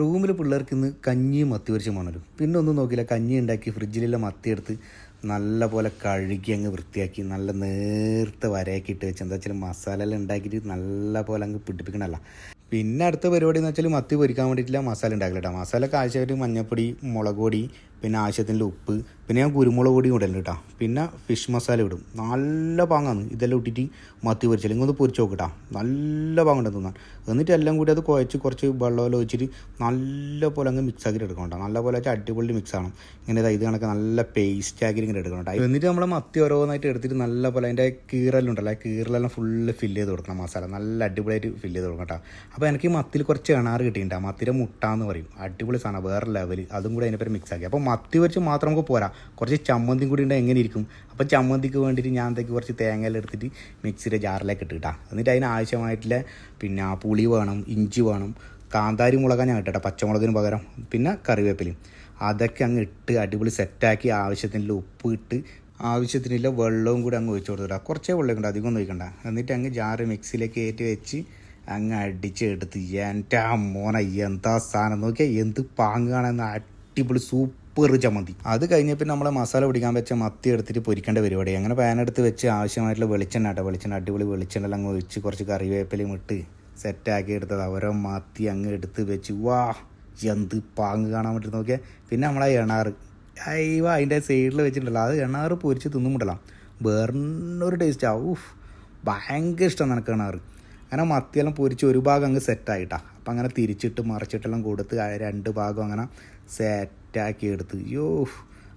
റൂമിൽ പിള്ളേർക്ക് ഇന്ന് കഞ്ഞിയും മത്തി പൊരിച്ചും വേണമല്ലോ. പിന്നെ ഒന്നും നോക്കില്ല കഞ്ഞി ഉണ്ടാക്കി ഫ്രിഡ്ജിലുള്ള മത്തി എടുത്ത് നല്ല പോലെ കഴുകി അങ്ങ് വൃത്തിയാക്കി നല്ല നേർത്ത വരയൊക്കെ ഇട്ട് വെച്ച് എന്താ വെച്ചാൽ മസാല എല്ലാം ഉണ്ടാക്കിയിട്ട് നല്ല പോലെ അങ്ങ് പിടിപ്പിക്കണമല്ല പിന്നെ അടുത്ത പരിപാടി എന്ന് വെച്ചാൽ മത്തി പൊരിക്കാൻ വേണ്ടിയിട്ടില്ല മസാല ഉണ്ടാക്കില്ല കേട്ടോ മസാലക്ക് ആവശ്യമായിട്ട് മഞ്ഞപ്പൊടി മുളക് പൊടി പിന്നെ ആവശ്യത്തിന്റെ ഉപ്പ് പിന്നെ ഞാൻ കുരുമുളക് പൊടി ഇടലുണ്ട് കേട്ടോ പിന്നെ ഫിഷ് മസാല ഇടും. നല്ല പാങ്ങാണ്. ഇതെല്ലാം ഇട്ടിട്ട് മത്തി പൊരിച്ചാൽ ഒന്ന് പൊരിച്ച് നോക്കട്ടാ നല്ല പാങ്ങുണ്ട് തിന്നാൻ. എന്നിട്ട് എല്ലാം കൂടി അത് കുഴച്ച് കുറച്ച് വെള്ളമെല്ലാം ഒഴിച്ചിട്ട് നല്ല പോലെ അങ്ങ് മിക്സ് ആക്കിയിട്ട് എടുക്കണം കേട്ടോ നല്ല പോലെ വെച്ചാൽ അടിപൊളി മിക്സ് ആണ് ഇങ്ങനെ ഇത് കണക്ക് നല്ല പേസ്റ്റ് ആക്കി ഇങ്ങനെ എടുക്കണം കേട്ടോ എന്നിട്ട് നമ്മൾ മത്തി ഓരോന്നായിട്ട് എടുത്തിട്ട് നല്ല പോലെ അതിന്റെ കീറെല്ലാം ഉണ്ടല്ലോ. ആ കീറെല്ലാം ഫുള്ള് ഫില്ല് ചെയ്ത് കൊടുക്കണം മസാല നല്ല അടിപൊളിയായിട്ട് ഫില്ല് ചെയ്ത് കൊടുക്കണം കേട്ടോ അപ്പോൾ എനിക്ക് മത്തിൽ കുറച്ച് എണാറ് കിട്ടിയിട്ടുണ്ട് ആ മത്തിയുടെ മുട്ട എന്ന് പറയും. അടിപൊളി സാധനം. വേറെ ലെവൽ അതും കൂടി അതിനെ മിക്സ് ആക്കി. അപ്പോൾ മത്തി വരച്ച് മാത്രം നമുക്ക് പോരാ. കുറച്ച് ചമ്മന്തി കൂടി ഉണ്ടെങ്കിൽ എങ്ങനെ ഇരിക്കും? അപ്പോൾ ചമ്മന്തിക്ക് വേണ്ടിയിട്ട് ഞാൻ എന്തൊക്കെ കുറച്ച് തേങ്ങയെല്ലാം എടുത്തിട്ട് മിക്സിയുടെ ജാറിലേക്ക് ഇട്ട് ഇട്ടിട്ടാ എന്നിട്ട് അതിന് ആവശ്യമായിട്ടുള്ള പിന്നെ പുളി വേണം ഇഞ്ചി വേണം കാന്താരി മുളകാണ് ഞാൻ ഇട്ടട്ടെ പച്ചമുളകിന് പകരം പിന്നെ കറിവേപ്പിലയും. അതൊക്കെ അങ്ങ് ഇട്ട് അടിപൊളി സെറ്റാക്കി ആവശ്യത്തിനുള്ള ഉപ്പ് ഇട്ട് ആവശ്യത്തിനുള്ള വെള്ളവും കൂടി അങ്ങ് ഒഴിച്ചു കൊടുത്തിട്ടാ. കുറച്ചേ വെള്ളം ഉണ്ട് അധികം ഒന്നും ഒഴിക്കണ്ട. എന്നിട്ട് അങ്ങ് ജാറ് മിക്സിയിലേക്ക് കയറ്റി വെച്ച് അങ്ങ് അടിച്ചെടുത്ത്. എന്റെ മോനെ എന്താ സാധനം? നോക്കിയാൽ എന്ത് പാങ്ങാണെന്ന് അടിപൊളി സൂപ്പർ ചമ്മന്തി അത് കഴിഞ്ഞ പിന്നെ നമ്മളെ മസാല പിടിക്കാൻ വെച്ച മത്തി എടുത്തിട്ട് പൊരിക്കേണ്ട പരിപാടി. അങ്ങനെ പാൻ എടുത്ത് വെച്ച് ആവശ്യമായിട്ടുള്ള വെളിച്ചെണ്ണ കേട്ടോ വെളിച്ചെണ്ണ അടിപൊളി വെളിച്ചെണ്ണ അങ്ങ് ഒഴിച്ച് കുറച്ച് കറിവേപ്പിലയും ഇട്ട് സെറ്റാക്കി എടുത്തത്. അവരോ മത്തി അങ്ങ് എടുത്ത് വെച്ച് വാ എന്ത് പാങ്ങ് കാണാൻ പറ്റും നോക്കിയാൽ പിന്നെ നമ്മളെ എണാറ് അയ്യോ അതിന്റെ സൈഡിൽ വെച്ചിട്ടുണ്ടല്ലോ. അത് എണാറ് പൊരിച്ച് തിന്നുമുണ്ടല്ലോ വേറൊരു ടേസ്റ്റാണ് ഊഫ് ഭയങ്കര ഇഷ്ടം നിനക്ക് എണാറ് അങ്ങനെ മത്തിയെല്ലാം പൊരിച്ച് ഒരു ഭാഗം അങ്ങ് സെറ്റായിട്ടാണ് അപ്പം അങ്ങനെ തിരിച്ചിട്ട് മറിച്ചിട്ടെല്ലാം കൊടുത്ത് രണ്ട് ഭാഗം അങ്ങനെ സെറ്റാക്കി എടുത്ത് യോ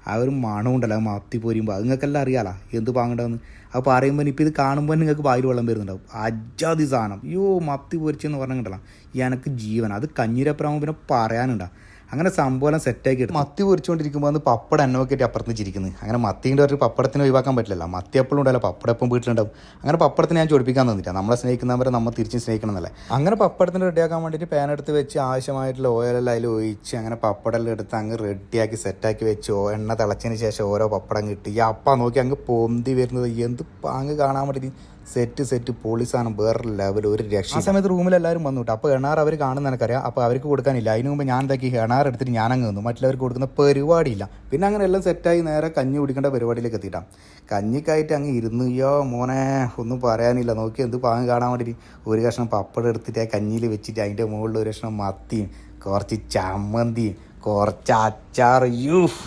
ആ ഒരു മണമുണ്ടല്ലോ ആ മത്തി പൊരിയുമ്പോൾ അത് നിങ്ങൾക്കെല്ലാം അറിയാലോ എന്ത് പാങ്ങണ്ടെന്ന്. അത് പറയുമ്പോൾ ഇപ്പോൾ ഇത് കാണുമ്പോൾ നിങ്ങൾക്ക് വായിൽ വെള്ളം വരുന്നുണ്ടാവും. അജാതി സാധനം. യോ മത്തി പൊരിച്ചെന്ന് പറഞ്ഞിട്ടുണ്ടല്ലോ. എനിക്ക് ജീവൻ അത് കഞ്ഞിരപ്പുറമാകുമ്പോൾ പിന്നെ പറയാനുണ്ടാ. അങ്ങനെ സംഭവം സെറ്റാക്കി എടുത്ത്. മത്തി പൊരിച്ചുകൊണ്ടിരിക്കുമ്പോൾ അന്ന് പപ്പട നോക്കിയിട്ട് അപ്പുറത്ത് ചിരിക്കുന്നത് അങ്ങനെ മത്തീന്റെ ഒരു പപ്പടത്തിന് ഒഴിവാക്കാൻ പറ്റില്ല മത്തി എപ്പോഴും ഉണ്ടല്ലോ പപ്പടം എപ്പം വീട്ടിലുണ്ടാവും. അങ്ങനെ പപ്പടത്തിന് ഞാൻ ചൊടിപ്പിക്കാൻ തന്നില്ല നമ്മളെ സ്നേഹിക്കുന്നവരെ നമ്മൾ തിരിച്ചും സ്നേഹിക്കണം എന്നല്ലേ അങ്ങനെ പപ്പടത്തിന് റെഡിയാക്കാൻ വേണ്ടിയിട്ട് പാൻ എടുത്ത് വെച്ച് ആവശ്യമായിട്ടുള്ള ഓയിലെല്ലാം അതിൽ ഒഴിച്ച് അങ്ങനെ പപ്പടെല്ലാം എടുത്ത് അങ്ങ് റെഡിയാക്കി സെറ്റാക്കി വെച്ച് എണ്ണ തിളച്ചതിന് ശേഷം ഓരോ പപ്പടം കിട്ടി. ഈ അപ്പ നോക്കി അങ്ങ് പൊന്തി വരുന്നത്. എന്ത് അങ്ങ് കാണാൻ വേണ്ടിയിട്ട് സെറ്റ് സെറ്റ് പോളിസാണ് വേറെ ലെവൽ ഒരു രക്ഷ ആ സമയത്ത് റൂമിൽ എല്ലാവരും വന്നു കേട്ടോ അപ്പോൾ എണാർ അവർ കാണുന്ന എനിക്കറിയാം അപ്പോൾ അവർക്ക് കൊടുക്കാനില്ല. അതിന് മുമ്പ് ഞാൻ എന്താക്കി എണാർ എടുത്തിട്ട് ഞാൻ അങ്ങ് നിന്നു. മറ്റുള്ളവർക്ക് കൊടുക്കുന്ന പരിപാടിയില്ല. പിന്നെ അങ്ങനെ എല്ലാം സെറ്റായി നേരെ കഞ്ഞി കുടിക്കേണ്ട പരിപാടിയിലേക്ക് എത്തിയിട്ടാണ് കഞ്ഞിക്കായിട്ട് അങ്ങ് ഇരുന്ന് യോ മോനെ ഒന്നും പറയാനില്ല. നോക്കി എന്ത് പാങ്ങ് കാണാൻ വേണ്ടിയിട്ട് ഒരു കഷ്ണം പപ്പടം എടുത്തിട്ട് ആ കഞ്ഞിയിൽ വെച്ചിട്ട് അതിന്റെ മുകളിൽ ഒരു കഷ്ണം മത്തിയും കുറച്ച് ചമ്മന്തിയും കുറച്ച് അച്ചാർ യൂഫ്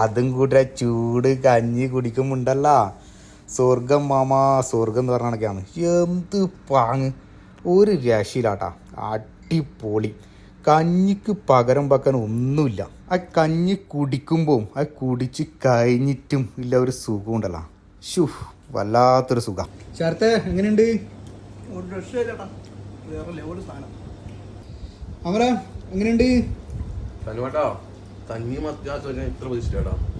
അതും കൂടെ ചൂട് കഞ്ഞി കുടിക്കുമ്പോണ്ടല്ലോ. സ്വർഗം മാമാ സ്വർഗം എന്ന് പറഞ്ഞ കണക്കാണ്. എന്ത് പാങ്ങ്. ഒരു രക്ഷയിലാട്ടാ അടിപൊളി. കഞ്ഞിക്ക് പകരം വെക്കാൻ ഒന്നുമില്ല. ആ കഞ്ഞി കുടിക്കുമ്പോൾ ആ കുടിച്ച് കഴിഞ്ഞിട്ടും ഇല്ല ഒരു സുഖം ഉണ്ടല്ലോ. ഷു വല്ലാത്തൊരു സുഖം. ചേർത്ത് എങ്ങനെയുണ്ട്? ഒരു രക്ഷയില്ലടാ വേറെ ലെവൽ സാധനം. അമര എങ്ങനെയുണ്ട്? തന്നി അത്യാവശ്യം ഇത്ര പ്രതീക്ഷിച്ചാടാ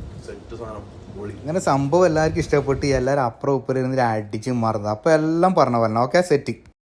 അങ്ങനെ സംഭവം എല്ലാവർക്കും ഇഷ്ടപ്പെട്ട്. എല്ലാവരും അപ്പുറം ഉപ്പുറം ഇരുന്ന് അടിച്ച് മറന്നു. അപ്പോൾ എല്ലാം പറഞ്ഞ പറഞ്ഞു ഓക്കെ സെറ്റ്